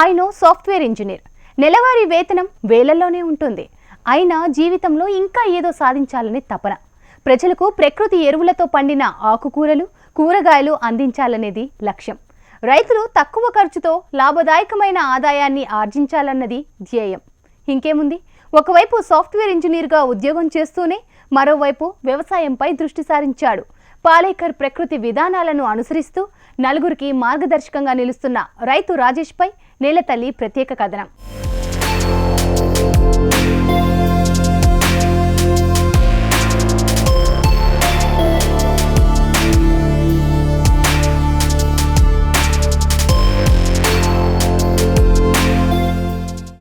ఆయన software engineer. నెలవారీ వేతనం వేలల్లోనే ఉంటుంది. అయినా జీవితంలో ఇంకా ఏదో సాధించాలని తపన. ప్రజలకు ప్రకృతి ఎరువులతో పండిన ఆకుకూరలు కూరగాయలు అందించాలనేది లక్ష్యం. రైతులు తక్కువ ఖర్చుతో లాభదాయకమైన ఆదాయాన్ని ఆర్జించాలన్నది ధ్యేయం. ఇంకేముంది? ఒకవైపు సాఫ్ట్వేర్ ఇంజనీర్గా ఉద్యోగం చేస్తూనే మరోవైపు వ్యవసాయంపై దృష్టి సారించాడు. పాలేకర్ ప్రకృతి విధానాలను అనుసరిస్తూ నలుగురికి మార్గదర్శకంగా నిలుస్తున్న రైతు రాజేష్పై నేలతల్లి ప్రత్యేక కథనం.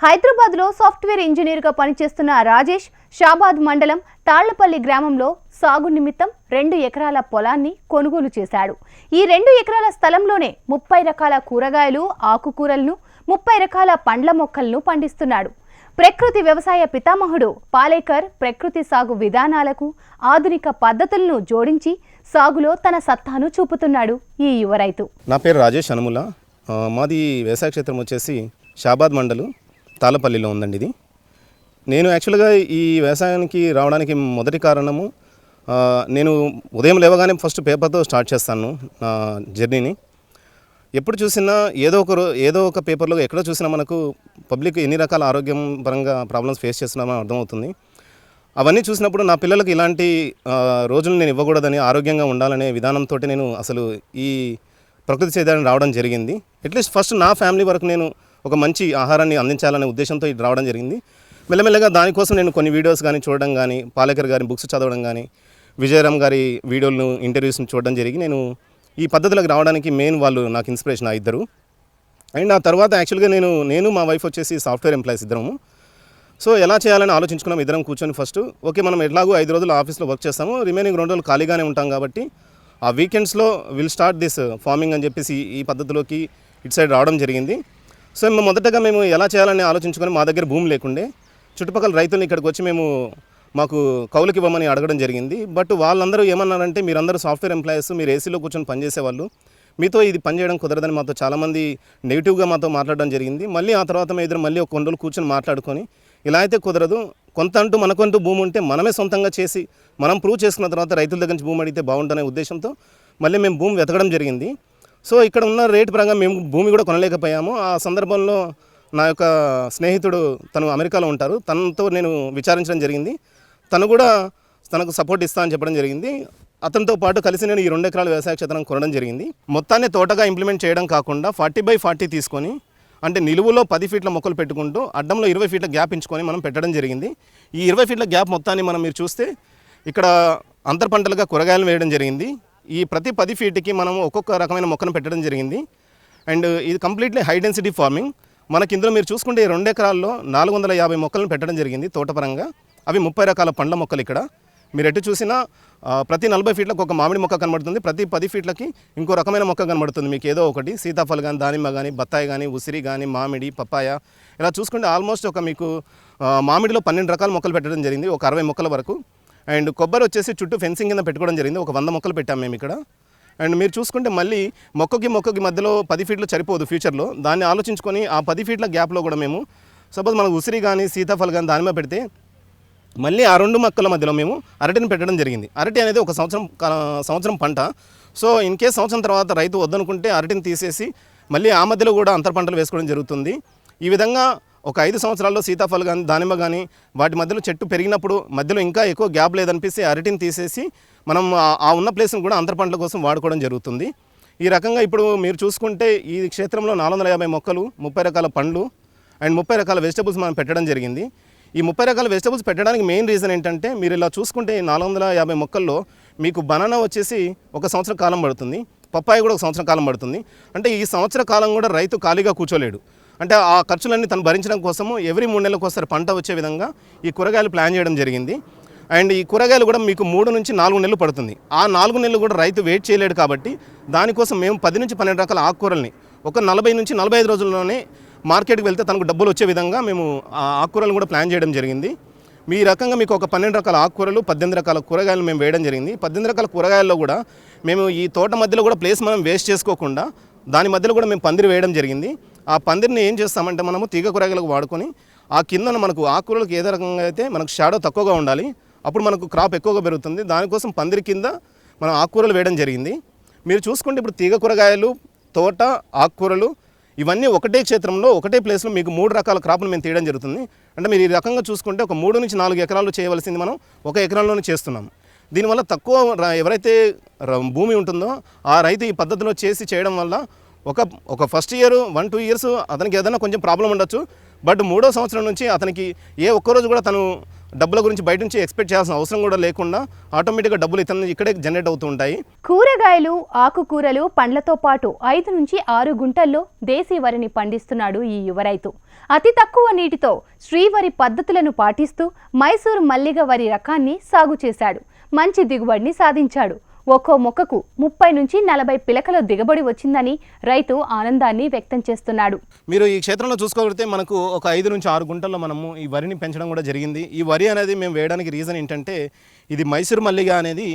హైదరాబాద్లో సాఫ్ట్వేర్ ఇంజనీర్గా పనిచేస్తున్న రాజేష్ షాబాద్ మండలం తాళ్ళపల్లి గ్రామంలో సాగు నిమిత్తం రెండు ఎకరాల పొలాన్ని కొనుగోలు చేశాడు. ఈ రెండు ఎకరాల స్థలంలోనే ముప్పై రకాల కూరగాయలు ఆకుకూరలను ముప్పై రకాల పండ్ల మొక్కలను పండిస్తున్నాడు. ప్రకృతి వ్యవసాయ పితామహుడు పాలేకర్ ప్రకృతి సాగు విధానాలకు ఆధునిక పద్ధతులను జోడించి సాగులో తన సత్తాను చూపుతున్నాడు ఈ యువ రైతు. నా పేరు రాజేష్ అనుముల. మాది వ్యవసాయ క్షేత్రం వచ్చేసి షాబాద్ మండలు తాళపల్లిలో ఉందండి ఇది. నేను యాక్చువల్గా ఈ వ్యవసాయానికి రావడానికి మొదటి కారణము నేను ఉదయం లేవగానే ఫస్ట్ పేపర్తో స్టార్ట్ చేస్తాను నా జర్నీని. ఎప్పుడు చూసినా ఏదో ఒక ఏదో ఒక పేపర్లో ఎక్కడ చూసినా మనకు పబ్లిక్ ఎన్ని రకాల ఆరోగ్యం పరంగా ప్రాబ్లమ్స్ ఫేస్ చేస్తున్నామో అర్థమవుతుంది. అవన్నీ చూసినప్పుడు నా పిల్లలకు ఇలాంటి రోజులు నేను ఇవ్వకూడదని ఆరోగ్యంగా ఉండాలనే విధానంతో నేను అసలు ఈ ప్రకృతి సేద్యాన్ని రావడం జరిగింది. అట్లీస్ట్ ఫస్ట్ నా ఫ్యామిలీ వరకు నేను ఒక మంచి ఆహారాన్ని అందించాలనే ఉద్దేశంతో ఇది రావడం జరిగింది. మెల్లమెల్లగా దానికోసం నేను కొన్ని వీడియోస్ కానీ చూడడం కానీ పాలేకర్ గారి బుక్స్ చదవడం కానీ విజయరామ్ గారి వీడియోలను ఇంటర్వ్యూస్ని చూడడం జరిగి నేను ఈ పద్ధతులకు రావడానికి మెయిన్ వాళ్ళు నాకు ఇన్స్పిరేషన్ ఆ ఇద్దరు. అండ్ ఆ తర్వాత యాక్చువల్గా నేను నేను మా వైఫ్ వచ్చేసి సాఫ్ట్వేర్ ఎంప్లాయీస్ ఇద్దరము. సో ఎలా చేయాలని ఆలోచించుకున్నాం ఇద్దరం కూర్చొని ఫస్ట్. ఓకే మనం ఎట్లాగో ఐదు రోజులు ఆఫీస్లో వర్క్ చేస్తాము. రిమైనింగ్ రెండు రోజులు ఖాళీగానే ఉంటాం కాబట్టి ఆ వీకెండ్స్లో విల్ స్టార్ట్ దిస్ ఫార్మింగ్ అని చెప్పేసి ఈ పద్ధతిలోకి ఇటు సైడ్ రావడం జరిగింది. సో మొదటగా మేము ఎలా చేయాలని ఆలోచించుకొని మా దగ్గర భూమి లేకుండే. చుట్టుపక్కల రైతులను ఇక్కడికి వచ్చి మేము మాకు కౌలుకి ఇవ్వమని అడగడం జరిగింది. బట్ వాళ్ళందరూ ఏమన్నారంటే మీరందరూ సాఫ్ట్వేర్ ఎంప్లాయీస్ మీరు ఏసీలో కూర్చొని పనిచేసేవాళ్ళు. మీతో ఇది పనిచేయడం కుదరదని మాతో చాలామంది నెగిటివ్గా మాతో మాట్లాడడం జరిగింది. మళ్ళీ ఆ తర్వాత మేము ఇద్దరు మళ్ళీ ఒక కొన్ని రోజులు కూర్చొని మాట్లాడుకొని ఇలా అయితే కుదరదు. కొంత అంటూ మనకంటూ భూమి ఉంటే మనమే సొంతంగా చేసి మనం ప్రూవ్ చేసుకున్న తర్వాత రైతుల దగ్గర నుంచి భూమి అడిగితే బాగుంటుందనే ఉద్దేశంతో మళ్ళీ మేము భూమి వెతకడం జరిగింది. సో ఇక్కడ ఉన్న రేటు పరంగా మేము భూమి కూడా కొనలేకపోయాము. ఆ సందర్భంలో నా యొక్క స్నేహితుడు తను అమెరికాలో ఉంటారు. తనతో నేను విచారించడం జరిగింది. తను కూడా తనకు సపోర్ట్ ఇస్తా అని చెప్పడం జరిగింది. అతనితో పాటు కలిసి నేను ఈ రెండు ఎకరాల వ్యవసాయ క్షేత్రం కొనడం జరిగింది. మొత్తాన్ని తోటగా ఇంప్లిమెంట్ చేయడం కాకుండా ఫార్టీ బై ఫార్టీ తీసుకొని అంటే నిలువులో పది ఫీట్ల మొక్కలు పెట్టుకుంటూ అడ్డంలో ఇరవై ఫీట్ల గ్యాప్ ఎంచుకొని మనం పెట్టడం జరిగింది. ఈ ఇరవై ఫీట్ల గ్యాప్ మొత్తాన్ని మనం మీరు చూస్తే ఇక్కడ అంతర్ పంటలుగా కూరగాయలు వేయడం జరిగింది. ఈ ప్రతి పది ఫీట్కి మనం ఒక్కొక్క రకమైన మొక్కను పెట్టడం జరిగింది. అండ్ ఇది కంప్లీట్లీ హై డెన్సిటీ ఫార్మింగ్ మనకి ఇందులో మీరు చూసుకుంటే ఈ రెండు ఎకరాల్లో నాలుగు వందల యాభై మొక్కలను పెట్టడం జరిగింది తోటపరంగా. అవి ముప్పై రకాల పండ్ల మొక్కలు ఇక్కడ. మీరు ఎటు చూసినా ప్రతి నలభై ఫీట్లకు ఒక మామిడి మొక్క కనబడుతుంది. ప్రతి పది ఫీట్లకి ఇంకో రకమైన మొక్క కనబడుతుంది. మీకు ఏదో ఒకటి సీతాఫల్ కానీ దానిమ్మ కానీ బత్తాయి కానీ ఉసిరి కానీ మామిడి పప్పాయ. ఇలా చూసుకుంటే ఆల్మోస్ట్ ఒక మీకు మామిడిలో పన్నెండు రకాల మొక్కలు పెట్టడం జరిగింది. ఒక అరవై మొక్కల వరకు. అండ్ కొబ్బరి వచ్చేసి చుట్టూ ఫెన్సింగ్ కింద పెట్టుకోవడం జరిగింది. ఒక వంద మొక్కలు పెట్టాం మేము ఇక్కడ. అండ్ మీరు చూసుకుంటే మళ్ళీ మొక్కకి మొక్కకి మధ్యలో పది ఫీట్లు సరిపోదు ఫ్యూచర్లో. దాన్ని ఆలోచించుకొని ఆ పది ఫీట్ల గ్యాప్లో కూడా మేము సపోజ్ మనకు ఉసిరి కానీ సీతాఫల్ కానీ దానిమ్మ పెడితే మళ్ళీ ఆ రెండు మొక్కల మధ్యలో మేము అరటిని పెట్టడం జరిగింది. అరటి అనేది ఒక సంవత్సరం సంవత్సరం పంట. సో ఇన్ కేస్ సంవత్సరం తర్వాత రైతు వద్దనుకుంటే అరటిని తీసేసి మళ్ళీ ఆ మధ్యలో కూడా అంతర పంటలు వేసుకోవడం జరుగుతుంది. ఈ విధంగా ఒక ఐదు సంవత్సరాల్లో సీతాఫలం కానీ దానిమ్మ కానీ వాటి మధ్యలో చెట్టు పెరిగినప్పుడు మధ్యలో ఇంకా ఎక్కువ గ్యాప్ లేదనిపిస్తే అరటిని తీసేసి మనం ఆ- ఉన్న ప్లేస్ని కూడా అంతర పంటల కోసం వాడుకోవడం జరుగుతుంది. ఈ రకంగా ఇప్పుడు మీరు చూసుకుంటే ఈ క్షేత్రంలో నాలుగు వందల యాభై మొక్కలు ముప్పై రకాల పండ్లు అండ్ ముప్పై రకాల వెజిటబుల్స్ మనం పెట్టడం జరిగింది. ఈ ముప్పై రకాల వెజిటబుల్స్ పెట్టడానికి మెయిన్ రీజన్ ఏంటంటే మీరు ఇలా చూసుకుంటే నాలుగు వందల యాభై మొక్కల్లో మీకు బనానా వచ్చేసి ఒక సంవత్సరం కాలం పడుతుంది పప్పాయి కూడా ఒక సంవత్సరం కాలం పడుతుంది. అంటే ఈ సంవత్సర కాలం కూడా రైతు ఖాళీగా కూర్చోలేడు. అంటే ఆ ఖర్చులన్నీ తను భరించడం కోసము ఎవ్రీ మూడు నెలలకు ఒకసారి పంట వచ్చే విధంగా ఈ కూరగాయలు ప్లాన్ చేయడం జరిగింది. అండ్ ఈ కూరగాయలు కూడా మీకు మూడు నుంచి నాలుగు నెలలు పడుతుంది. ఆ నాలుగు నెలలు కూడా రైతు వెయిట్ చేయలేడు కాబట్టి దానికోసం మేము పది నుంచి పన్నెండు రకాల ఆకుకూరల్ని ఒక నలభై నుంచి నలభై ఐదు రోజుల్లోనే మార్కెట్కి వెళ్తే తనకు డబ్బులు వచ్చే విధంగా మేము ఆకుకూరలు కూడా ప్లాన్ చేయడం జరిగింది. మీ రకంగా మీకు ఒక పన్నెండు రకాల ఆకుకూరలు పద్దెనిమిది రకాల కూరగాయలు మేము వేయడం జరిగింది. పద్దెనిమిది రకాల కూరగాయల్లో కూడా మేము ఈ తోట మధ్యలో కూడా ప్లేస్ మనం వేస్ట్ చేసుకోకుండా దాని మధ్యలో కూడా మేము పందిరి వేయడం జరిగింది. ఆ పందిరిని ఏం చేస్తామంటే మనము తీగ కూరగాయలకు వాడుకొని ఆ కిందన మనకు ఆకుకూరలకు ఏదో రకంగా అయితే మనకు షాడో తక్కువగా ఉండాలి. అప్పుడు మనకు క్రాప్ ఎక్కువగా పెరుగుతుంది. దానికోసం పందిరి కింద మనం ఆకుకూరలు వేయడం జరిగింది. మీరు చూసుకుంటే ఇప్పుడు తీగ కూరగాయలు తోట ఆకుకూరలు ఇవన్నీ ఒకటే క్షేత్రంలో ఒకటే ప్లేస్లో మీకు మూడు రకాల క్రాప్ను మేము తీయడం జరుగుతుంది. అంటే మీరు ఈ రకంగా చూసుకుంటే ఒక మూడు నుంచి నాలుగు ఎకరాలు చేయవలసింది మనం ఒక ఎకరాల్లోనే చేస్తున్నాం. దీనివల్ల తక్కువ ఎవరైతే భూమి ఉంటుందో ఆ రైతు ఈ పద్ధతిలో చేసి చేయడం వల్ల ఒక ఒక first year one two years అతనికి ఏదైనా కొంచెం ప్రాబ్లం ఉండొచ్చు. బట్ మూడో సంవత్సరం నుంచి అతనికి ఏ ఒక్కరోజు కూడా తను డబ్బుల గురించి బయట నుంచి ఎక్స్పెక్ట్ చేయాల్సిన అవసరం కూడా లేకుండా ఆటోమేటిక్గా డబ్బులు ఇతను ఇక్కడే జనరేట్ అవుతూ ఉంటాయి. కూరగాయలు ఆకుకూరలు పండ్లతో పాటు ఐదు నుంచి ఆరు గుంటల్లో దేశీ వరిని పండిస్తున్నాడు ఈ యువ రైతు. అతి తక్కువ నీటితో శ్రీవరి పద్ధతులను పాటిస్తూ మైసూరు మల్లిగ వరి రకాన్ని సాగు చేశాడు. మంచి దిగుబడిని సాధించాడు. ఒక్కో మొక్కకు ముప్పై నుంచి నలభై పిలకల దిగుబడి వచ్చిందని రైతు ఆనందాన్ని వ్యక్తం చేస్తున్నాడు. మీరు ఈ క్షేత్రంలో చూసుకోగలిగితే మనకు ఒక ఐదు నుంచి ఆరు గుంటల్లో మనము ఈ వరిని పెంచడం కూడా జరిగింది. ఈ వరి అనేది మేము వేయడానికి రీజన్ ఏంటంటే ఇది మైసూరు మల్లిగా అనేది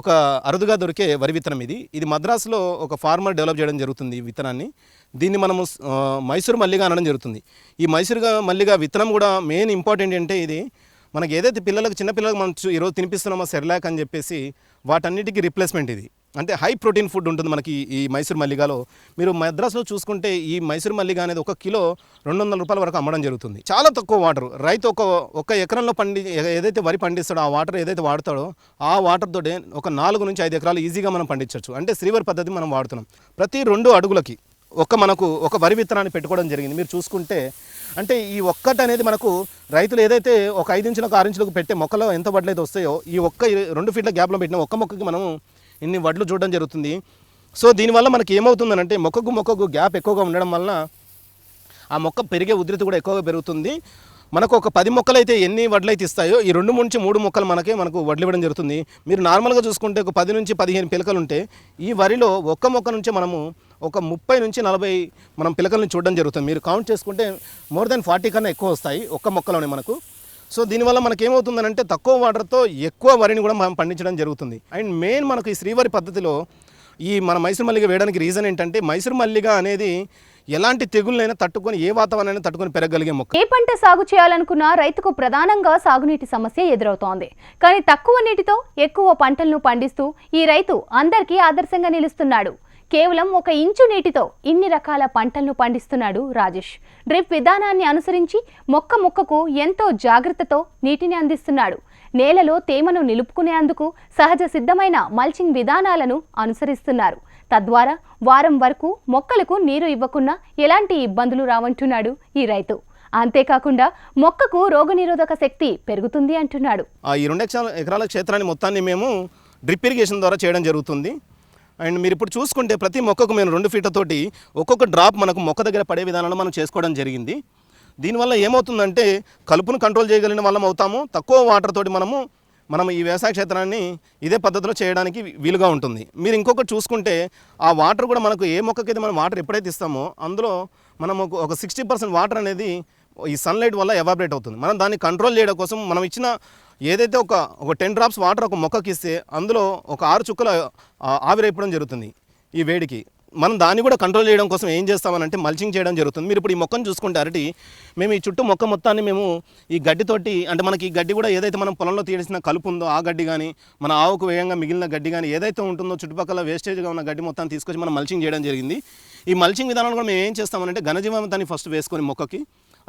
ఒక అరుదుగా దొరికే వరి విత్తనం ఇది. ఇది మద్రాసులో ఒక ఫార్మర్ డెవలప్ చేయడం జరుగుతుంది ఈ విత్తనాన్ని. దీన్ని మనము మైసూరు మల్లిగా అనడం జరుగుతుంది. ఈ మైసూరుగా మల్లిగా విత్తనం కూడా మెయిన్ ఇంపార్టెంట్ అంటే ఇది మనకి ఏదైతే పిల్లలకు చిన్నపిల్లలకు మనం ఈరోజు తినిపిస్తున్నామో సెర్లాక్ అని చెప్పేసి వాటన్నిటికీ రిప్లేస్మెంట్ ఇది. అంటే హై ప్రోటీన్ ఫుడ్ ఉంటుంది మనకి ఈ- మైసూర్ మల్లిగాలో. మీరు మద్రాసులో చూసుకుంటే ఈ మైసూర్ మల్లిగా అనేది ఒక కిలో రెండు వందల రూపాయల వరకు అమ్మడం జరుగుతుంది. చాలా తక్కువ వాటర్ రైతు ఒక ఒక ఎకరంలో పండి ఏదైతే వరి పండిస్తాడో ఆ వాటర్ ఏదైతే వాడతాడో ఆ వాటర్ ఒక నాలుగు నుంచి ఐదు ఎకరాలు ఈజీగా మనం పండించవచ్చు అంటే శ్రీవర్ పద్ధతి మనం వాడుతున్నాం. ప్రతి రెండు అడుగులకి ఒక మనకు ఒక వరి విత్తనాన్ని పెట్టుకోవడం జరిగింది. మీరు చూసుకుంటే అంటే ఈ ఒక్కటి అనేది మనకు రైతులు ఏదైతే ఒక ఐదు ఇంచులకు ఆరు ఇంచులకు పెట్టే మొక్కలో ఎంత వడ్లు అయితే వస్తాయో ఈ ఒక్క రెండు ఫీట్ల గ్యాప్లో పెట్టిన ఒక్క మొక్కకి మనం ఇన్ని వడ్లు చూడడం జరుగుతుంది. సో దీనివల్ల మనకి ఏమవుతుందనంటే మొక్కకు మొక్కకు గ్యాప్ ఎక్కువగా ఉండడం వలన ఆ మొక్క పెరిగే ఉధృతి కూడా ఎక్కువగా పెరుగుతుంది. మనకు ఒక పది మొక్కలు అయితే ఎన్ని వడ్లు అయితే ఇస్తాయో ఈ రెండు నుంచి మూడు మొక్కలు మనకే మనకు వడ్లు ఇవ్వడం జరుగుతుంది. మీరు నార్మల్గా చూసుకుంటే ఒక పది నుంచి పదిహేను పిలకలు ఉంటే ఈ వరిలో ఒక్క మొక్క నుంచి మనము ఒక ముప్పై నుంచి నలభై మనం పిలకలను చూడడం జరుగుతుంది. మీరు కౌంట్ చేసుకుంటే మోర్ దెన్ ఫార్టీ కన్నా ఎక్కువ వస్తాయి ఒక్క మొక్కలోనే మనకు. సో దీనివల్ల మనకి ఏమవుతుందనంటే తక్కువ వాటర్తో ఎక్కువ వరిని కూడా మనం పండించడం జరుగుతుంది. అండ్ మెయిన్ మనకు ఈ శ్రీవారి పద్ధతిలో ఈ మన మైసూర్ మల్లిగ వేయడానికి రీజన్ ఏంటంటే మైసూర్ మల్లిగ అనేది ఎలాంటి తెగుళ్ళైనా తట్టుకొని ఏ వాతావరణాన్ని తట్టుకొని పెరగలిగే మొక్క. ఏ పంట సాగు చేయాలనుకున్నా రైతుకు ప్రధానంగా సాగునీటి సమస్య ఎదురవుతోంది. కానీ తక్కువ నీటితో ఎక్కువ పంటలను పండిస్తూ ఈ రైతు అందరికీ ఆదర్శంగా నిలుస్తున్నాడు. కేవలం ఒక ఇంచు నీటితో ఇన్ని రకాల పంటలను పండిస్తున్నాడు రాజేష్. డ్రిప్ విధానాన్ని అనుసరించి మొక్క మొక్కకు ఎంతో జాగ్రత్తతో నీటిని అందిస్తున్నాడు. నేలలో తేమను నిలుపుకునేందుకు సహజ సిద్ధమైన మల్చింగ్ విధానాలను అనుసరిస్తున్నారు. తద్వారా వారం వరకు మొక్కలకు నీరు ఇవ్వకున్నా ఎలాంటి ఇబ్బందులు రావంటున్నాడు ఈ రైతు. అంతేకాకుండా మొక్కకు రోగనిరోధక శక్తి పెరుగుతుంది అంటున్నాడు. ఈ రెండు ఎకరాల క్షేత్రాన్ని మొత్తాన్ని మేము డ్రిప్ ఇరిగేషన్ ద్వారా చేయడం జరుగుతుంది. అండ్ మీరు ఇప్పుడు చూసుకుంటే ప్రతి మొక్కకు మేము రెండు ఫీట్లతోటి ఒక్కొక్క డ్రాప్ మనకు మొక్క దగ్గర పడే విధానంలో మనం చేసుకోవడం జరిగింది. దీనివల్ల ఏమవుతుందంటే కలుపును కంట్రోల్ చేయగలిగిన వాళ్ళం అవుతాము. తక్కువ వాటర్ తోటి మనము మనం ఈ వ్యవసాయ క్షేత్రాన్ని ఇదే పద్ధతిలో చేయడానికి వీలుగా ఉంటుంది. మీరు ఇంకొకటి చూసుకుంటే ఆ వాటర్ కూడా మనకు ఏ మొక్కకైతే మనం వాటర్ ఎప్పుడైతే ఇస్తామో అందులో మనం ఒక- ఒక సిక్స్టీ పర్సెంట్ వాటర్ అనేది ఈ సన్లైట్ వల్ల ఎవాబరేట్ అవుతుంది. మనం దాన్ని కంట్రోల్ చేయడం కోసం మనం ఇచ్చిన ఏదైతే ఒక ఒక టెన్ డ్రాప్స్ వాటర్ ఒక మొక్కకి ఇస్తే అందులో ఒక ఆరు చుక్కల ఆవిరైపోవడం జరుగుతుంది ఈ వేడికి. మనం దాన్ని కూడా కంట్రోల్ చేయడం కోసం ఏం చేస్తామనంటే మల్చింగ్ చేయడం జరుగుతుంది. మీరు ఇప్పుడు ఈ మొక్కను చూసుకుంటే అరటి మేము ఈ చుట్టూ మొక్క మొత్తాన్ని మేము ఈ గడ్డితోటి అంటే మనకి ఈ గడ్డి కూడా ఏదైతే మనం పొలంలో తీసిన కలుపు ఉందో ఆ గడ్డి కానీ మన ఆవుకు వేయంగా మిగిలిన గడ్డి కానీ ఏదైతే ఉంటుందో చుట్టుపక్కల వేస్టేజ్గా ఉన్న గడ్డి మొత్తాన్ని తీసుకొచ్చి మనం మల్చింగ్ చేయడం జరిగింది. ఈ మల్చింగ్ విధానంలో కూడా మేము ఏం చేస్తామంటే ఘనజీవామృతాన్ని ఫస్ట్ వేసుకొని మొక్కకి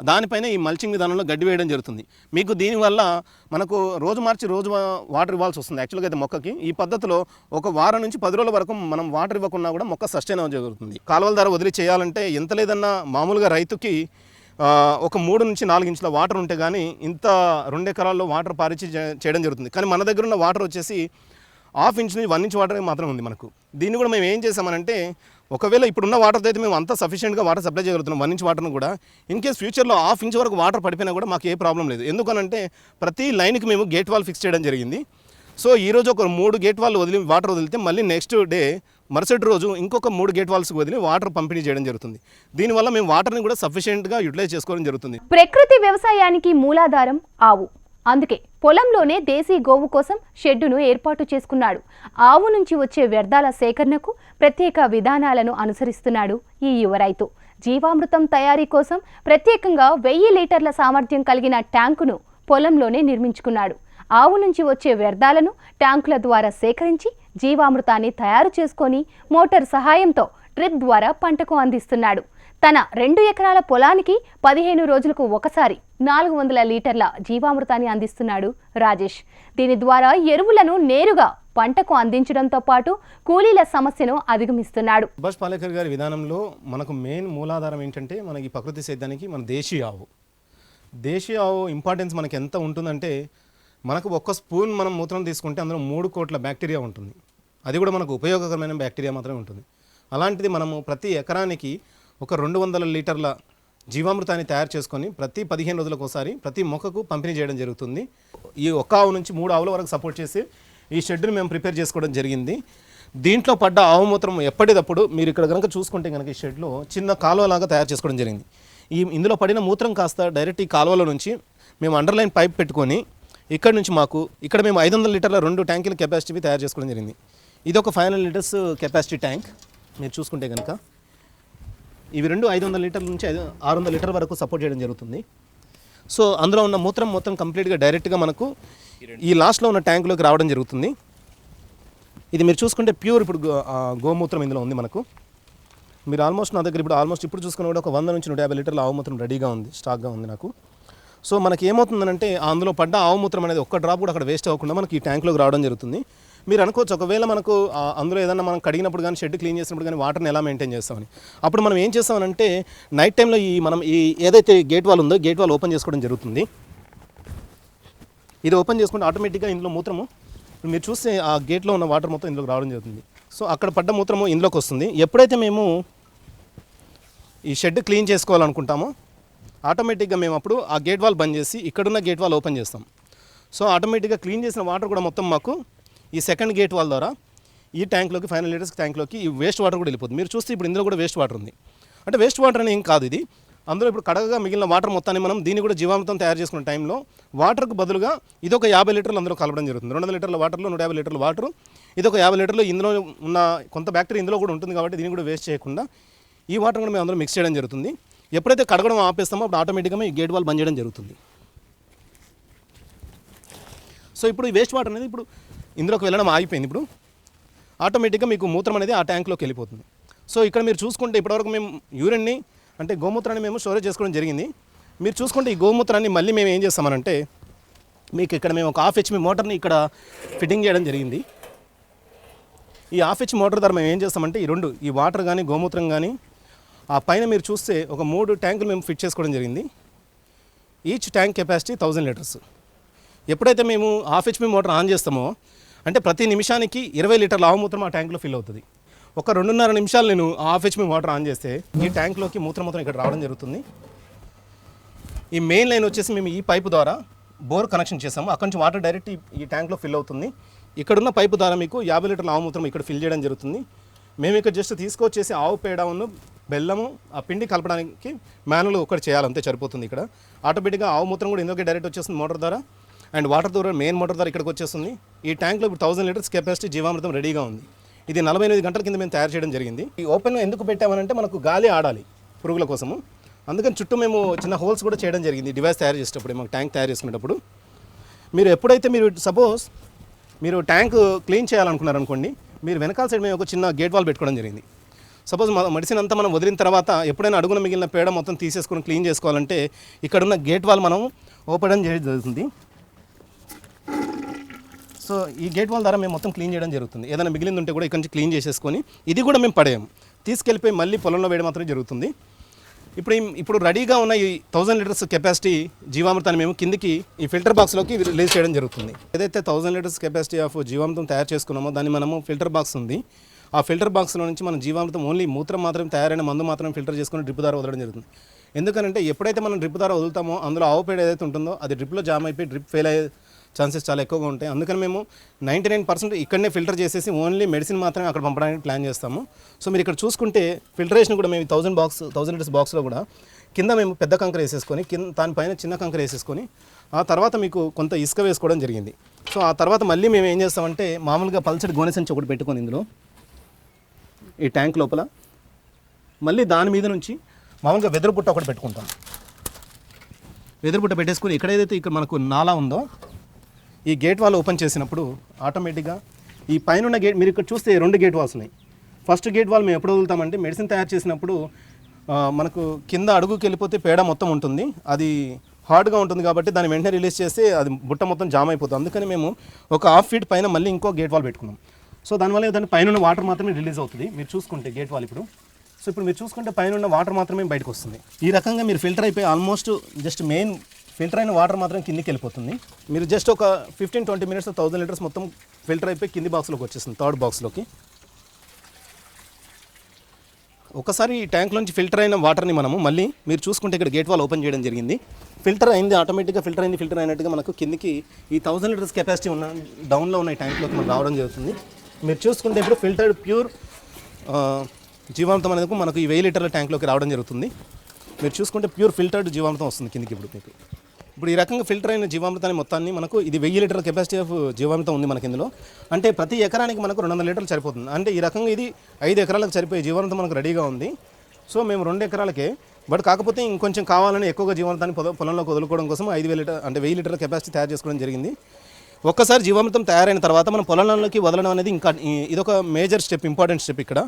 దానిపైన ఈ మల్చింగ్ విధానంలో గడ్డి వేయడం జరుగుతుంది. మీకు దీనివల్ల మనకు రోజు మార్చి రోజు వాటర్ ఇవ్వాల్సి వస్తుంది. యాక్చువల్గా అయితే మొక్కకి ఈ పద్ధతిలో ఒక వారం నుంచి పది రోజుల వరకు మనం వాటర్ ఇవ్వకుండా కూడా మొక్క సస్టైన్ జరుగుతుంది. కాలువల ధర వదిలి చేయాలంటే ఎంత లేదన్నా మామూలుగా రైతుకి ఒక మూడు నుంచి నాలుగు ఇంచుల వాటర్ ఉంటే కానీ ఇంత రెండు ఎకరాల్లో వాటర్ పారిచి చేయడం జరుగుతుంది. కానీ మన దగ్గర ఉన్న వాటర్ వచ్చేసి హాఫ్ ఇంచ్ నుంచి వన్ ఇంచ్ వాటర్ మాత్రం ఉంది మనకు. దీన్ని కూడా మేము ఏం చేసామనంటే ఒకవేళ ఇప్పుడున్న వాటర్తో అయితే మేము అంత సఫిషియెంట్గా వాటర్ సప్లై చేయగలుగుతున్నాం వన్ ఇంచ్ వాటర్ను కూడా ఇన్ కేస్ ఫ్యూచర్లో హాఫ్ ఇంచ్ వరకు వాటర్ పడిపోయినా కూడా మాకు ఏ ప్రాబ్లం లేదు. ఎందుకనంటే ప్రతి లైన్కి మేము గేట్ వాల్ ఫిక్స్ చేయడం జరిగింది. సో ఈ రోజు ఒక మూడు గేట్ వాల్ వదిలి వాటర్ వదిలితే మళ్ళీ నెక్స్ట్ డే మరుసటి రోజు ఇంకొక మూడు గేట్ వాల్స్కి వదిలి వాటర్ పంపిణీ చేయడం జరుగుతుంది. దీనివల్ల మేము వాటర్ని కూడా సఫిషియెంట్గా యూటిలైజ్ చేసుకోవడం జరుగుతుంది. ప్రకృతి వ్యవసాయానికి మూలాధారం ఆవు. అందుకే పొలంలోనే దేశీ గోవు కోసం షెడ్డును ఏర్పాటు చేసుకున్నాడు. ఆవు నుంచి వచ్చే వ్యర్థాల సేకరణకు ప్రత్యేక విధానాలను అనుసరిస్తున్నాడు ఈ యువ రైతు. జీవామృతం తయారీ కోసం ప్రత్యేకంగా వెయ్యి లీటర్ల సామర్థ్యం కలిగిన ట్యాంకును పొలంలోనే నిర్మించుకున్నాడు. ఆవు నుంచి వచ్చే వ్యర్థాలను ట్యాంకుల ద్వారా సేకరించి జీవామృతాన్ని తయారు చేసుకొని మోటార్ సహాయంతో డ్రిప్ ద్వారా పంటకు అందిస్తున్నాడు. తన రెండు ఎకరాల పొలానికి పదిహేను రోజులకు ఒకసారి నాలుగు వందల లీటర్ల జీవామృతాన్ని అందిస్తున్నాడు రాజేష్. దీని ద్వారా ఎరువులను నేరుగా పంటకు అందించడంతో పాటు కూలీల సమస్యను అధిగమిస్తున్నాడు. సుభాష్ పాలేకర్ గారి విధానంలో మనకు మెయిన్ మూలాధారం ఏంటంటే మనకి ప్రకృతి సేద్యానికి మన దేశీయ ఆవు. దేశీయ ఆవు ఇంపార్టెన్స్ మనకి ఎంత ఉంటుందంటే మనకు ఒక్క స్పూన్ మనం మూత్రం తీసుకుంటే అందులో మూడు కోట్ల బ్యాక్టీరియా ఉంటుంది. అది కూడా మనకు ఉపయోగకరమైన బ్యాక్టీరియా మాత్రమే ఉంటుంది. అలాంటిది మనము ప్రతి ఎకరానికి ఒక రెండు వందల లీటర్ల జీవామృతాన్ని తయారు చేసుకొని ప్రతి పదిహేను రోజులకు ఒకసారి ప్రతి మొక్కకు పంపిణీ చేయడం జరుగుతుంది. ఈ ఒక్క ఆవు నుంచి మూడు ఆవుల వరకు సపోర్ట్ చేసి ఈ షెడ్యూల్ మేము ప్రిపేర్ చేసుకోవడం జరిగింది. దీంట్లో పడ్డ ఆవు మూత్రం ఎప్పటికప్పుడు మీరు ఇక్కడ కనుక చూసుకుంటే కనుక ఈ షెడ్లో చిన్న కాలువలాగా తయారు చేసుకోవడం జరిగింది. ఈ ఇందులో పడిన మూత్రం కాస్త డైరెక్ట్ ఈ కాలువలో నుంచి మేము అండర్లైన్ పైప్ పెట్టుకొని ఇక్కడ నుంచి మాకు ఇక్కడ మేము ఐదు వందల లీటర్ల రెండు ట్యాంకుల కెపాసిటీ తయారు చేసుకోవడం జరిగింది. ఇది ఒక five hundred litres capacity tank. మీరు చూసుకుంటే కనుక ఇవి రెండు ఐదు వందల లీటర్ల నుంచి ఐదు ఆరు వందల లీటర్ వరకు సపోర్ట్ చేయడం జరుగుతుంది. సో అందులో ఉన్న మూత్రం మొత్తం కంప్లీట్గా డైరెక్ట్గా మనకు ఈ లాస్ట్లో ఉన్న ట్యాంకులోకి రావడం జరుగుతుంది. ఇది మీరు చూసుకుంటే ప్యూర్ ఇప్పుడు గోమూత్రం ఇందులో ఉంది మనకు. మీరు ఆల్మోస్ట్ నా దగ్గర ఇప్పుడు ఆల్మోస్ట్ ఇప్పుడు చూసుకున్న కూడా ఒక వంద నుంచి నూట యాభై లీటర్ల ఆవుమూత్రం రెడీగా ఉంది స్టాక్గా ఉంది నాకు. సో మనకి ఏమవుతుందంటే అందులో పడ్డ ఆవుమూత్రం అనేది ఒక్క డ్రాప్ కూడా అక్కడ వేస్ట్ అవ్వకుండా మనకి ఈ ట్యాంక్లోకి రావడం జరుగుతుంది. మీరు అనుకోవచ్చు ఒకవేళ మనకు అందులో ఏదన్నా మనం కడిగినప్పుడు కానీ షెడ్ క్లీన్ చేసినప్పుడు కానీ వాటర్ని ఎలా మెయింటైన్ చేస్తామని. అప్పుడు మనం ఏం చేస్తామనంటే నైట్ టైంలో ఈ మనం ఈ ఏదైతే గేట్ వాల్ ఉందో గేట్ వాల్ ఓపెన్ చేసుకోవడం జరుగుతుంది. ఇది ఓపెన్ చేసుకుంటే ఆటోమేటిక్గా ఇందులో మూత్రము మీరు చూస్తే ఆ గేట్లో ఉన్న వాటర్ మొత్తం ఇందులోకి రావడం జరుగుతుంది. సో అక్కడ పడ్డ మూత్రము ఇందులోకి వస్తుంది. ఎప్పుడైతే మేము ఈ షెడ్ క్లీన్ చేసుకోవాలనుకుంటామో ఆటోమేటిక్గా మేము అప్పుడు ఆ గేట్ వాల్ బంద్ చేసి ఇక్కడున్న గేట్ వాల్ ఓపెన్ చేస్తాం. సో ఆటోమేటిక్గా క్లీన్ చేసిన వాటర్ కూడా మొత్తం మాకు ఈ సెకండ్ గేట్ వాళ్ళ ద్వారా ఈ ట్యాంక్లోకి ఫైనల్ లీటర్స్ ట్యాంక్లోకి ఈ వేస్ట్ వాటర్ కూడా వెళ్ళిపోతుంది. మీరు చూస్తే ఇప్పుడు ఇందులో కూడా వేస్ట్ వాటర్ ఉంది. అంటే వేస్ట్ వాటర్ అని ఏం కాదు ఇది. అందులో ఇప్పుడు కడగగా మిగిలిన వాటర్ మొత్తాన్ని మనం దీన్ని కూడా జీవామృతం తయారు చేసుకున్న టైంలో వాటర్కు బదులుగా ఇది ఒక యాభై లీటర్లు అందులో కలపడం జరుగుతుంది. రెండు వందల లీటర్ల వాటర్లో నూట యాభై లీటర్ల వాటర్ ఇది ఒక యాభై లీటర్లు ఇందులో ఉన్న కొంత బ్యాక్టీరియా ఇందులో కూడా ఉంటుంది కాబట్టి దీన్ని కూడా వేస్ట్ చేయకుండా ఈ వాటర్ కూడా మేము అందులో మిక్స్ చేయడం జరుగుతుంది. ఎప్పుడైతే కడగడం ఆపేస్తామో అప్పుడు ఆటోమేటిక్గా ఈ గేట్ వాల్ బంద్ చేయడం జరుగుతుంది. సో ఇప్పుడు ఈ వేస్ట్ వాటర్ అనేది ఇప్పుడు ఇందులోకి వెళ్ళడం ఆగిపోయింది ఇప్పుడు. ఆటోమేటిక్గా మీకు మూత్రం అనేది ఆ ట్యాంక్లోకి వెళ్ళిపోతుంది. సో ఇక్కడ మీరు చూసుకుంటే ఇప్పటివరకు మేము యూరిన్ని అంటే గోమూత్రాన్ని మేము స్టోరేజ్ చేసుకోవడం జరిగింది. మీరు చూసుకుంటే ఈ గోమూత్రాన్ని మళ్ళీ మేము ఏం చేస్తామనంటే మీకు ఇక్కడ మేము ఒక హాఫ్ హెచ్పి మోటార్ని ఇక్కడ ఫిట్టింగ్ చేయడం జరిగింది. ఈ హాఫ్ హెచ్ మోటార్ ద్వారా మేము ఏం చేస్తామంటే ఈ రెండు ఈ వాటర్ కానీ గోమూత్రం కానీ ఆ పైన మీరు చూస్తే ఒక మూడు ట్యాంకులు మేము ఫిట్ చేసుకోవడం జరిగింది. Each tank capacity thousand litres. ఎప్పుడైతే మేము హాఫ్ హెచ్పి మోటార్ ఆన్ చేస్తామో అంటే ప్రతి నిమిషానికి ఇరవై లీటర్ల ఆవుమూత్రం ఆ ట్యాంక్లో ఫిల్ అవుతుంది. ఒక రెండున్నర నిమిషాలు నేను హాఫ్ హెచ్పి వాటర్ ఆన్ చేస్తే ఈ ట్యాంక్లోకి మూత్రం మొత్తం ఇక్కడ రావడం జరుగుతుంది. ఈ మెయిన్ లైన్ వచ్చేసి మేము ఈ పైపు ద్వారా బోర్ కనెక్షన్ చేసాము. అక్కడి నుంచి వాటర్ డైరెక్ట్ ఈ- ట్యాంక్లో ఫిల్ అవుతుంది. ఇక్కడున్న పైపు ద్వారా మీకు యాభై లీటర్ల ఆవు మూత్రం ఇక్కడ ఫిల్ చేయడం జరుగుతుంది. మేము ఇక్కడ జస్ట్ తీసుకొచ్చేసి ఆవు పేడను బెల్లము ఆ పిండి కలపడానికి మ్యానులు ఒకటి చేయాలంతే సరిపోతుంది ఇక్కడ. ఆటోమేటిక్గా ఆవు మూత్రం కూడా ఇందులోకి డైరెక్ట్ వచ్చేస్తుంది మోటార్ ద్వారా. అండ్ వాటర్ ద్వారా మెయిన్ మోటార్ ద్వారా ఇక్కడికి వచ్చేస్తుంది. ఈ ట్యాంక్లో ఇప్పుడు థౌసండ్ లీటర్స్ కెపాసిటీ జీవామృతం రెడీగా ఉంది. ఇది నలభై ఎనిమిది గంటల కింద మేము తయారు చేయడం జరిగింది. ఈ ఓపెన్ ఎందుకు పెట్టామనంటే మనకు గాలి ఆడాలి పురుగుల కోసము. అందుకని చుట్టూ మేము చిన్న హోల్స్ కూడా చేయడం జరిగింది. డివైస్ తయారు చేసేటప్పుడు మాకు ట్యాంక్ తయారు చేసుకునేటప్పుడు. మీరు ఎప్పుడైతే మీరు సపోజ్ మీరు ట్యాంక్ క్లీన్ చేయాలనుకున్నారనుకోండి మీరు వెనకాల సైడ్ మేము ఒక చిన్న గేట్ వాల్ పెట్టుకోవడం జరిగింది. సపోజ్ మెడిసిన్ అంతా మనం వదిలిన తర్వాత ఎప్పుడైనా అడుగున మిగిలిన పేడ మొత్తం తీసేసుకొని క్లీన్ చేసుకోవాలంటే ఇక్కడున్న గేట్ వాల్ మనం ఓపెన్ చేయడం జరుగుతుంది. సో ఈ గేట్ వాల్ ద్వారా మేము మొత్తం క్లీన్ చేయడం జరుగుతుంది. ఏదైనా మిగిలింది ఉంటే కూడా ఇక్కడ నుంచి క్లీన్ చేసేసుకొని ఇది కూడా మేము పడేయము తీసుకెళ్ళిపోయి మళ్ళీ పొలంలో వేయడం మాత్రమే జరుగుతుంది. ఇప్పుడు ఇప్పుడు రెడీగా ఉన్న ఈ థౌజండ్ లీటర్స్ కెపాసిటీ జీవామృతాన్ని మేము కిందికి ఈ ఫిల్టర్ బాక్స్లోకి రిలీజ్ చేయడం జరుగుతుంది. ఏదైతే థౌజండ్ లీటర్స్ కెపాసిటీ ఆఫ్ జీవామృతం తయారు చేసుకున్నామో దాన్ని మనము ఫిల్టర్ బాక్స్ ఉంది. ఆ ఫిల్టర్ బాక్స్లో నుంచి మనం జీవామృతం ఓన్లీ మూత్రం మాత్రం తయారైన మందు మాత్రం ఫిల్టర్ చేసుకుని డ్రిప్ ద్వారా వదలడం జరుగుతుంది. ఎందుకంటే ఎప్పుడైతే మనం డ్రిప్ ద్వారా వదులుతామో అందులో ఆవు పేడ ఏదైతే ఉంటుందో అది డ్రిప్లో జామ్ అయిపోయి డ్రిప్ ఫెయిల్ అయ్యే ఛాన్సెస్ చాలా ఎక్కువగా ఉంటాయి. అందుకని మేము నైంటీ నైన్ పర్సెంట్ ఇక్కడనే ఫిల్టర్ చేసేసి ఓన్లీ మెడిసిన్ మాత్రమే అక్కడ పంపడానికి ప్లాన్ చేస్తాము. సో మీరు ఇక్కడ చూసుకుంటే ఫిల్టరేషన్ కూడా మేము థౌసండ్ బాక్స్ థౌసండ్ లీటర్స్ బాక్స్లో కూడా కింద మేము పెద్ద కంకర వేసేసుకొని కింద దానిపైన చిన్న కంకర వేసేసుకొని ఆ తర్వాత మీకు కొంత ఇసుక వేసుకోవడం జరిగింది. సో ఆ తర్వాత మళ్ళీ మేము ఏం చేస్తామంటే మామూలుగా పల్చడి గోనె సంచి ఒకటి పెట్టుకొని ఇందులో ఈ ట్యాంక్ లోపల మళ్ళీ దాని మీద నుంచి మామూలుగా వెదురు పుట్ట ఒకటి పెట్టుకుంటాం. వెదురు బుట్ట పెట్టేసుకుని ఇక్కడ ఏదైతే ఇక్కడ మనకు నాలా ఉందో ఈ గేట్ వాల్ ఓపెన్ చేసినప్పుడు ఆటోమేటిక్గా ఈ పైన గేట్ మీరు ఇక్కడ చూస్తే రెండు గేట్ వాల్స్ ఉన్నాయి. ఫస్ట్ గేట్ వాల్ మేము ఎప్పుడు వదులుతామంటే మెడిసిన్ తయారు చేసినప్పుడు మనకు కింద అడుగుకి వెళ్ళిపోతే పేడ మొత్తం ఉంటుంది. అది హార్డ్గా ఉంటుంది కాబట్టి దాన్ని వెంటనే రిలీజ్ చేస్తే అది బుట్ట మొత్తం జామ్ అయిపోతుంది. అందుకని మేము ఒక హాఫ్ ఫీట్ పైన మళ్ళీ ఇంకో గేట్ వాల్ పెట్టుకున్నాం. సో దానివల్ల దాని పైన ఉన్న వాటర్ మాత్రమే రిలీజ్ అవుతుంది. మీరు చూసుకుంటే గేట్ వాల్ ఇప్పుడు. సో ఇప్పుడు మీరు చూసుకుంటే పైన ఉన్న వాటర్ మాత్రమే బయటకు వస్తుంది. ఈ రకంగా మీరు ఫిల్టర్ అయిపోయి ఆల్మోస్ట్ జస్ట్ మెయిన్ ఫిల్టర్ అయిన వాటర్ మాత్రం కిందికి వెళ్ళిపోతుంది. మీరు జస్ట్ ఒక fifteen twenty minutes thousand litres మొత్తం ఫిల్టర్ అయిపోయి కింది బాక్స్లోకి వచ్చేస్తుంది థర్డ్ బాక్స్లోకి ఒకసారి ఈ ట్యాంక్లోంచి ఫిల్టర్ అయిన వాటర్ని మనము మళ్ళీ మీరు చూసుకుంటే ఇక్కడ గేట్ వాల్ ఓపెన్ చేయడం జరిగింది. ఫిల్టర్ అయింది ఆటోమేటిక్గా ఫిల్టర్ అయింది ఫిల్టర్ అయినట్టుగా మనకు కిందికి ఈ థౌసండ్ లీటర్స్ కెపాసిటీ ఉన్న డౌన్లో ఉన్న ట్యాంక్లోకి మనం రావడం జరుగుతుంది. మీరు చూసుకుంటే ఇప్పుడు ఫిల్టర్డ్ ప్యూర్ జీవామృతం అనేది మనకు ఈ వెయ్యి లీటర్ల ట్యాంక్లోకి రావడం జరుగుతుంది. మీరు చూసుకుంటే ప్యూర్ ఫిల్టర్డ్ జీవామృతం వస్తుంది కిందికి ఇప్పుడు మీకు. ఇప్పుడు ఈ రకంగా ఫిల్టర్ అయిన జీవామృతాన్ని మొత్తాన్ని మనకు ఇది వెయ్యి లీటర్ల కెపాసిటీ ఆఫ్ జీవామృతం ఉంది మనకి ఇందులో. అంటే ప్రతి ఎకరానికి మనకు రెండు వందల లీటర్లు సరిపోతుంది. అంటే ఈ రకంగా ఇది ఐదు ఎకరాలకు సరిపోయే జీవామృతం మనకు రెడీగా ఉంది. సో మేము రెండు ఎకరాలకే బట్ కాకపోతే ఇంకొంచెం కావాలని ఎక్కువగా జీవామృతాన్ని పొలంలోకి వదులుకోవడం కోసం ఐదు వేల లీటర్ అంటే వెయ్యి లీటర్ల కెపాసిటీ తయారు చేసుకోవడం జరిగింది. ఒక్కసారి జీవామృతం తయారైన తర్వాత మనం పొలంలోకి వదలడం అనేది ఇంకా ఇదొక మేజర్ స్టెప్ ఇంపార్టెంట్ స్టెప్ ఇక్కడ.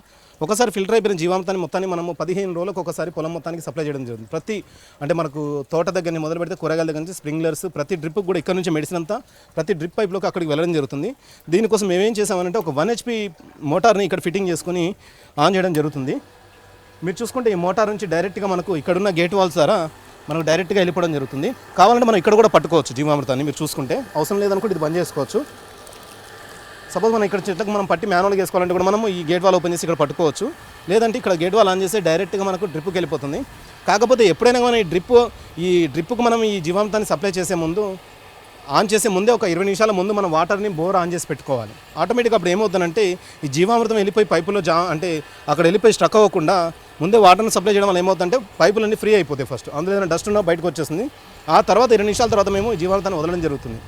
ఒకసారి ఫిల్టర్ అయిపోయిన జీవామృతాన్ని మొత్తాన్ని మనము పదిహేను రోజులకు ఒకసారి పొలం మొత్తానికి సప్లై చేయడం జరుగుతుంది. ప్రతి అంటే మనకు తోట దగ్గర నుంచి మొదలు పెడితే కూరగాయల దగ్గర నుంచి స్ప్రింక్లర్స్ ప్రతి డ్రిప్ కూడా ఇక్కడ నుంచి మెడిసిన్ అంతా ప్రతి డ్రిప్ పైప్లోకి అక్కడికి వెళ్ళడం జరుగుతుంది. దీనికోసం మేమేం చేసామంటే ఒక వన్ హెచ్పి మోటార్ని ఇక్కడ ఫిట్టింగ్ చేసుకుని ఆన్ చేయడం జరుగుతుంది. మీరు చూసుకుంటే ఈ మోటార్ నుంచి డైరెక్ట్గా మనకు ఇక్కడున్న గేట్ వాల్స్ ద్వారా మనకు డైరెక్ట్గా వెళ్ళిపోవడం జరుగుతుంది. కావాలంటే మనం ఇక్కడ కూడా పట్టుకోవచ్చు జీవామృతాన్ని మీరు చూసుకుంటే. అవసరం లేదనుకుంటే ఇది బంద్ చేసుకోవచ్చు. సపోజ్ మనం ఇక్కడ చెట్లకు మనం పట్టి మాన్యువల్గా వేసుకోవాలంటే కూడా మనం ఈ గేట్ వాల్ ఓపెన్ చేసి ఇక్కడ పట్టుకోవచ్చు. లేదంటే ఇక్కడ గేట్ వాల్ ఆన్ చేస్తే డైరెక్ట్గా మనకు డ్రిప్కి వెళ్ళిపోతుంది. కాకపోతే ఎప్పుడైనా మనం ఈ డ్రిప్ ఈ డ్రిప్కు మనం ఈ జీవామృతాన్ని సప్లై చేసే ముందు ఆన్ చేసే ముందే ఒక ఇరవై నిమిషాల ముందు మనం వాటర్ని బోర్ ఆన్ చేసి పెట్టుకోవాలి. ఆటోమేటిక్గా అప్పుడు ఏమవుతుందంటే ఈ జీవామృతం వెళ్ళిపోయి పైపులో జా అంటే అక్కడ వెళ్ళిపోయి స్ట్రక్ అవ్వకుండా ముందే వాటర్ని సప్లై చేయడం వల్ల ఏమవుతుందంటే పైపులన్నీ ఫ్రీ అయిపోతాయి ఫస్ట్ అందులో ఏదైనా డస్ట్ ఉన్నా బయటకు వచ్చేస్తుంది. ఆ తర్వాత ఇరవై నిమిషాల తర్వాత మేము జీవామృతాన్ని వదలడం జరుగుతుంది.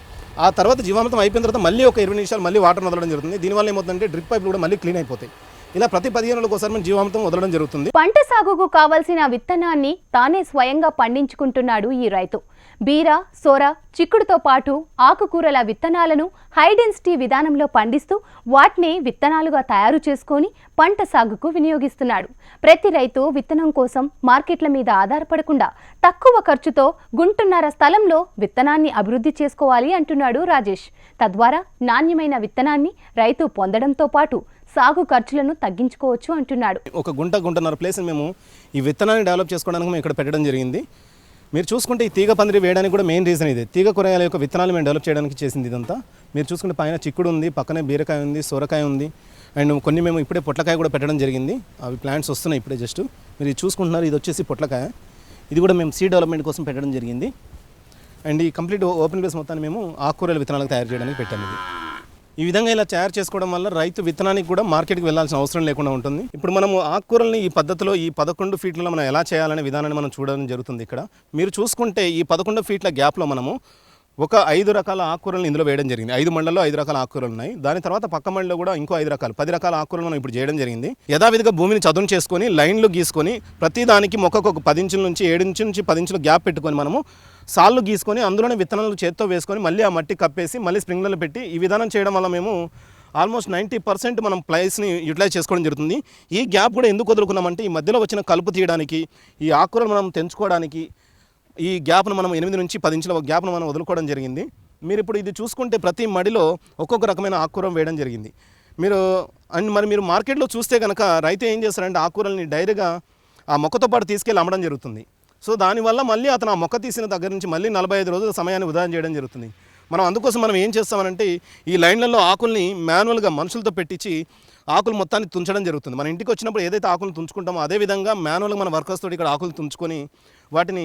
ఆ తర్వాత జీవామృతం అయిపోయిన తర్వాత మళ్ళీ ఒక ఇరవై నిమిషాలు మళ్ళీ వాటర్ వదలడం జరుగుతుంది. దీనివల్ల ఏమవుతుందంటే డ్రిప్ పైపులు కూడా మళ్ళీ క్లీన్ అయిపోతాయి. ఇలా ప్రతి పదిహేను రోజులకు ఒకసారి మనం జీవామృతం వదలడం జరుగుతుంది. పంట సాగుకు కావలసిన విత్తనాన్ని తానే స్వయంగా పండించుకుంటున్నాడు ఈ రైతు. బీర సోర చిక్కుడుతో పాటు ఆకుకూరల విత్తనాలను హైడెన్సిటీ విధానంలో పండిస్తూ వాటిని విత్తనాలుగా తయారు చేసుకొని పంట సాగుకు వినియోగిస్తున్నాడు. ప్రతి రైతు విత్తనం కోసం మార్కెట్ల మీద ఆధారపడకుండా తక్కువ ఖర్చుతో గుంటున్నర స్థలంలో విత్తనాన్ని అభివృద్ధి చేసుకోవాలి అంటున్నాడు రాజేష్. తద్వారా నాణ్యమైన విత్తనాన్ని రైతు పొందడంతో పాటు సాగు ఖర్చులను తగ్గించుకోవచ్చు అంటున్నాడు. ఒక గుంట గుంటన్నర ప్లేస్ మేము ఈ విత్తనాన్ని డెవలప్ చేసుకోవడానికి మేము ఇక్కడ పెట్టడం జరిగింది. మీరు చూసుకుంటే ఈ తీగ పందిరి వేయడానికి కూడా మెయిన్ రీజన్ ఇది. తీగ కూరగాయల యొక్క విత్తనాలు మేము డెవలప్ చేయడానికి చేసింది ఇదంతా. మీరు చూసుకుంటే పైన చిక్కుడు ఉంది పక్కనే బీరకాయ ఉంది సొరకాయ ఉంది. అండ్ కొన్ని మేము ఇప్పుడే పొట్లకాయ కూడా పెట్టడం జరిగింది. అవి ప్లాంట్స్ వస్తున్నాయి ఇప్పుడే జస్ట్ మీరు చూసుకుంటున్నారు ఇది వచ్చేసి పొట్లకాయ. ఇది కూడా మేము సీ డెవలప్మెంట్ కోసం పెట్టడం జరిగింది. అండ్ ఈ కంప్లీట్ ఓపెన్ ప్లేస్ మొత్తాన్ని మేము ఆకుకూరల విత్తనాలకు తయారు చేయడానికి పెట్టాము ఇది. ఈ విధంగా ఇలా తయారు చేసుకోవడం వల్ల రైతు విత్తనానికి కూడా మార్కెట్కి వెళ్ళాల్సిన అవసరం లేకుండా ఉంటుంది. ఇప్పుడు మనము ఆకుకూరల్ని ఈ పద్ధతిలో ఈ పదకొండు ఫీట్లలో మనం ఎలా చేయాలనే విధానాన్ని మనం చూడడం జరుగుతుంది ఇక్కడ. మీరు చూసుకుంటే ఈ పదకొండు ఫీట్ల గ్యాప్లో మనము ఒక ఐదు రకాల ఆకుకూరలను ఇందులో వేయడం జరిగింది. ఐదు మండల్లో ఐదు రకాల ఆకుకూరలు ఉన్నాయి. దాని తర్వాత పక్క మండలో కూడా ఇంకో ఐదు రకాలు పది రకాల ఆకుకూరలు మనం ఇప్పుడు చేయడం జరిగింది. యథావిధిగా భూమిని చదును చేసుకొని లైన్లు గీసుకొని ప్రతి దానికి మొక్కకు ఒక పది ఇంచుల నుంచి ఏడు నుంచి పది ఇంచుల గ్యాప్ పెట్టుకొని మనము సాళ్ళు గీసుకొని అందులోనే విత్తనాలు చేత్తో వేసుకొని మళ్ళీ ఆ మట్టి కప్పేసి మళ్ళీ స్ప్రింగ్లర్లు పెట్టి ఈ విధానం చేయడం వల్ల మేము ఆల్మోస్ట్ నైంటీ పర్సెంట్ మనం ప్లేస్ని యూటిలైజ్ చేసుకోవడం జరుగుతుంది. ఈ గ్యాప్ కూడా ఎందుకు వదులుకున్నామంటే ఈ మధ్యలో వచ్చిన కలుపు తీయడానికి ఈ ఆకుకూరలు మనం తెంచుకోవడానికి ఈ గ్యాప్ను మనం ఎనిమిది నుంచి పది ఇంచుల గ్యాప్ను మనం వదులుకోవడం జరిగింది. మీరు ఇప్పుడు ఇది చూసుకుంటే ప్రతి మడిలో ఒక్కొక్క రకమైన ఆకుకూర వేయడం జరిగింది. మీరు అండ్ మరి మీరు మార్కెట్లో చూస్తే కనుక రైతు ఏం చేస్తారంటే ఆకుకూరల్ని డైరెక్ట్గా ఆ మొక్కతో పాటు తీసుకెళ్ళి అమ్మడం జరుగుతుంది. సో దానివల్ల మళ్ళీ అతను ఆ మొక్క తీసిన దగ్గర నుంచి మళ్ళీ నలభై ఐదు రోజుల సమయాన్ని ఉదాహరణ చేయడం జరుగుతుంది. మనం అందుకోసం మనం ఏం చేస్తామనంటే ఈ లైన్లలో ఆకుల్ని మాన్యువల్గా మనుషులతో పెట్టించి ఆకులు మొత్తాన్ని తుంచడం జరుగుతుంది. మన ఇంటికి వచ్చినప్పుడు ఏదైతే ఆకులు తుంచుకుంటామో అదే విధంగా మాన్యువల్గా మన వర్కర్స్ తోటి ఇక్కడ ఆకులు తుంచుకొని వాటిని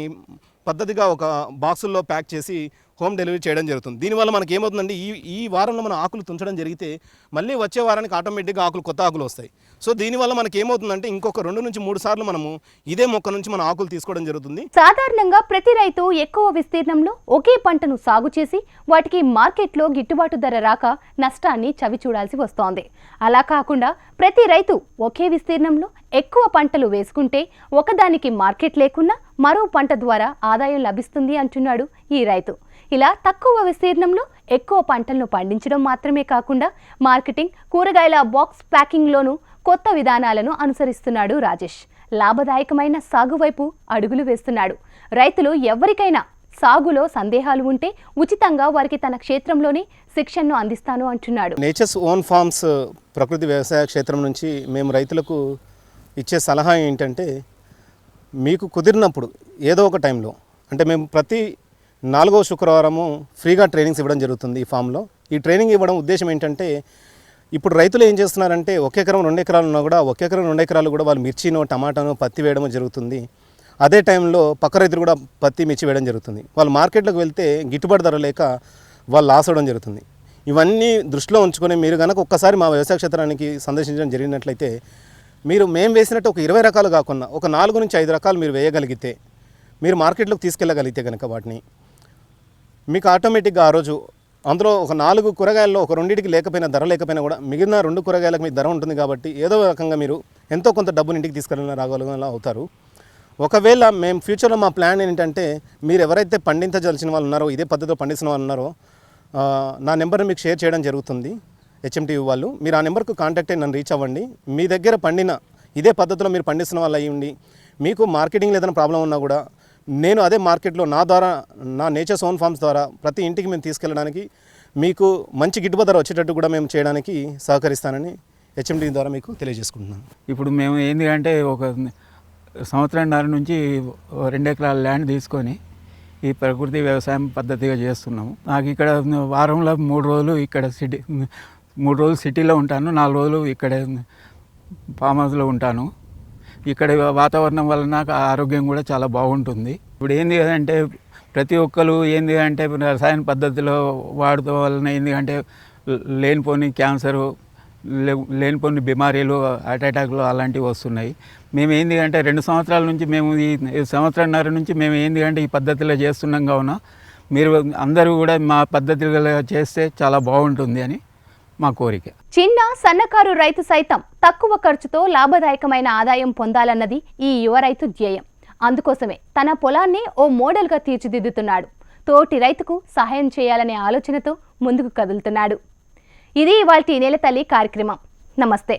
పద్ధతిగా ఒక బాక్సుల్లో ప్యాక్ చేసి హోమ్ డెలివరీ చేయడం జరుగుతుంది. దీనివల్ల మనకి ఏమవుతుందంటే ఈ ఈ వారంలో మనం ఆకులు తుంచడం జరిగితే మళ్ళీ వచ్చే వారానికి ఆటోమేటిక్గా ఆకులు కొత్త ఆకులు వస్తాయి. సో దీనివల్ల మనకి ఏమవుతుందంటే ఇంకొక రెండు నుంచి మూడు సార్లు మనము ఇదే మొక్క నుంచి మన ఆకులు తీసుకోవడం జరుగుతుంది. సాధారణంగా ప్రతి రైతు ఎక్కువ విస్తీర్ణంలో ఒకే పంటను సాగు చేసి వాటికి మార్కెట్లో గిట్టుబాటు ధర రాక నష్టాన్ని చవి చూడాల్సి వస్తోంది. అలా కాకుండా ప్రతి రైతు ఒకే విస్తీర్ణంలో ఎక్కువ పంటలు వేసుకుంటే ఒకదానికి మార్కెట్ లేకున్నా మరో పంట ద్వారా ఆదాయం లభిస్తుంది అంటున్నాడు ఈ రైతు. ఇలా తక్కువ విస్తీర్ణంలో ఎక్కువ పంటలను పండించడం మాత్రమే కాకుండా మార్కెటింగ్ కూరగాయల బాక్స్ ప్యాకింగ్లోనూ కొత్త విధానాలను అనుసరిస్తున్నాడు రాజేష్. లాభదాయకమైన సాగు వైపు అడుగులు వేస్తున్నాడు. రైతులు ఎవరికైనా సాగులో సందేహాలు ఉంటే ఉచితంగా వారికి తన క్షేత్రంలోనే శిక్షణను అందిస్తాను అంటున్నాడు. నేచర్స్ ఓన్ ఫార్మ్స్ ప్రకృతి వ్యవసాయ క్షేత్రం నుంచి మేము రైతులకు ఇచ్చే సలహా ఏంటంటే మీకు కుదిరినప్పుడు ఏదో ఒక టైంలో అంటే మేము ప్రతి నాలుగో శుక్రవారము ఫ్రీగా ట్రైనింగ్స్ ఇవ్వడం జరుగుతుంది ఈ ఫామ్లో. ఈ ట్రైనింగ్ ఇవ్వడం ఉద్దేశం ఏంటంటే ఇప్పుడు రైతులు ఏం చేస్తున్నారంటే ఒక ఎకరం రెండు ఎకరాలు ఉన్నా కూడా ఒక ఎకరం రెండు ఎకరాలు కూడా వాళ్ళు మిర్చినో టమాటానో పత్తి వేయడం జరుగుతుంది. అదే టైంలో పక్క రైతులు కూడా పత్తి మిర్చి వేయడం జరుగుతుంది. వాళ్ళు మార్కెట్లోకి వెళ్తే గిట్టుబాటు ధర లేక వాళ్ళు లాస్ అవ్వడం జరుగుతుంది. ఇవన్నీ దృష్టిలో ఉంచుకొని మీరు కనుక ఒక్కసారి మా వ్యవసాయ క్షేత్రానికి సందర్శించడం జరిగినట్లయితే మీరు మేము వేసినట్టు ఒక ఇరవై రకాలు కాకుండా ఒక నాలుగు నుంచి ఐదు రకాలు మీరు వేయగలిగితే మీరు మార్కెట్లోకి తీసుకెళ్ళగలిగితే కనుక వాటిని మీకు ఆటోమేటిక్గా ఆ రోజు అందులో ఒక నాలుగు కూరగాయల్లో ఒక రెండింటికి లేకపోయినా ధర లేకపోయినా కూడా మిగిలిన రెండు కూరగాయలకు మీకు ధర ఉంటుంది కాబట్టి ఏదో రకంగా మీరు ఎంతో కొంత డబ్బుని ఇంటికి తీసుకెళ్ళిన రాగలగలా అవుతారు. ఒకవేళ మేము ఫ్యూచర్లో మా ప్లాన్ ఏంటంటే మీరు ఎవరైతే పండించదలిచిన వాళ్ళు ఉన్నారో ఇదే పద్ధతిలో పండిస్తున్న వాళ్ళు ఉన్నారో నా నెంబర్ని మీకు షేర్ చేయడం జరుగుతుంది హెచ్ఎంటీవీ వాళ్ళు. మీరు ఆ నెంబర్కు కాంటాక్ట్ అయ్యి నన్ను రీచ్ అవ్వండి. మీ దగ్గర పండిన ఇదే పద్ధతిలో మీరు పండిస్తున్న వాళ్ళు అయ్యండి మీకు మార్కెటింగ్ ఏదైనా ప్రాబ్లం ఉన్నా కూడా నేను అదే మార్కెట్లో నా ద్వారా నా నేచర్స్ ఓన్ ఫార్మ్స్ ద్వారా ప్రతి ఇంటికి మేము తీసుకెళ్ళడానికి మీకు మంచి గిట్టుబాటు ధర వచ్చేటట్టు కూడా మేము చేయడానికి సహకరిస్తానని హెచ్ఎండి ద్వారా మీకు తెలియజేసుకుంటున్నాను. ఇప్పుడు మేము ఏంది అంటే ఒక సంవత్సరంన్నర నుంచి రెండు ఎకరాల ల్యాండ్ తీసుకొని ఈ ప్రకృతి వ్యవసాయం పద్ధతిగా చేస్తున్నాము. నాకు ఇక్కడ వారంలో మూడు రోజులు ఇక్కడ సిటీ మూడు రోజులు సిటీలో ఉంటాను నాలుగు రోజులు ఇక్కడ ఫామ్ హౌస్లో ఉంటాను. ఇక్కడ వాతావరణం వల్ల నాకు ఆరోగ్యం కూడా చాలా బాగుంటుంది. ఇప్పుడు ఏంది అంటే ప్రతి ఒక్కరు ఏంది అంటే రసాయన పద్ధతిలో వాడటం వలన ఏంది అంటే లేనిపోని క్యాన్సరు లే- లేనిపోని బీమారీలు హార్ట్ అటాక్లు అలాంటివి వస్తున్నాయి. మేము ఏంది అంటే రెండు సంవత్సరాల నుంచి మేము ఈ ఈ సంవత్సరంన్నర నుంచి మేము ఏంది అంటే ఈ పద్ధతిలో చేస్తున్నాం కావున మీరు అందరూ కూడా మా పద్ధతిలో చేస్తే చాలా బాగుంటుంది అని మా కోరిక. చిన్న సన్నకారు రైతు సైతం తక్కువ ఖర్చుతో లాభదాయకమైన ఆదాయం పొందాలన్నది ఈ యువ రైతు ధ్యేయం. అందుకోసమే తన పొలాన్ని ఓ మోడల్గా తీర్చిదిద్దుతున్నాడు. తోటి రైతుకు సహాయం చేయాలనే ఆలోచనతో ముందుకు కదులుతున్నాడు. ఇది ఇవాళ నెల తల్లి కార్యక్రమం. నమస్తే.